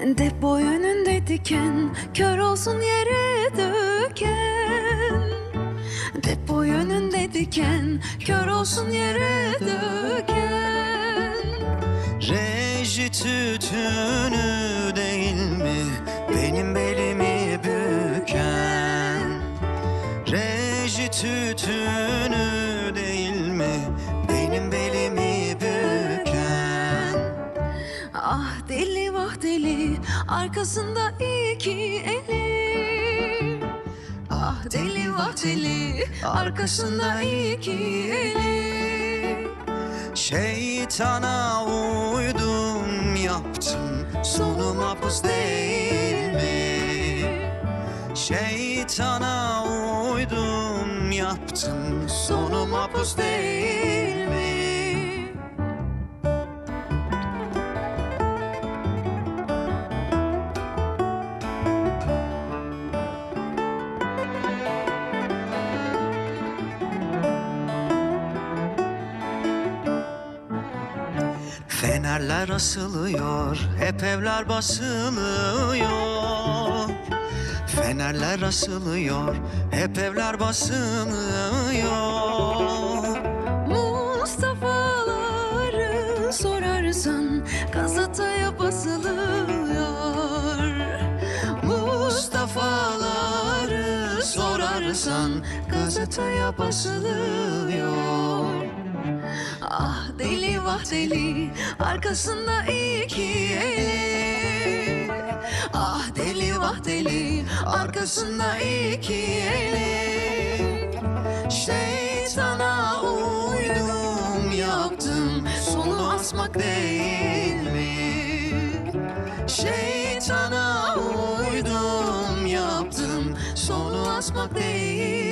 Depo önünde diken Kör olsun yere döken. Depo önünde diken Kör olsun yere döken. Reji tütünü değil mi? Benim belimi büken. Reji tütünü Arkasında iki eli. Ah deli vah deli. Arkasında iki eli. Şeytana uydum yaptım. Sonum hapus değil mi? Şeytana uydum yaptım. Sonum hapus değil Fenerler asılıyor, hep evler basılıyor. Fenerler asılıyor, hep evler basılıyor. Mustafa'ları sorarsan gazeteye basılıyor Mustafa'ları sorarsan gazeteye basılıyor vah deli arkasında iki eli Ah deli vah deli arkasında iki eli Şeytana uydum yaptım sonu asmak değil mi? Şeytana uydum yaptım sonu asmak değil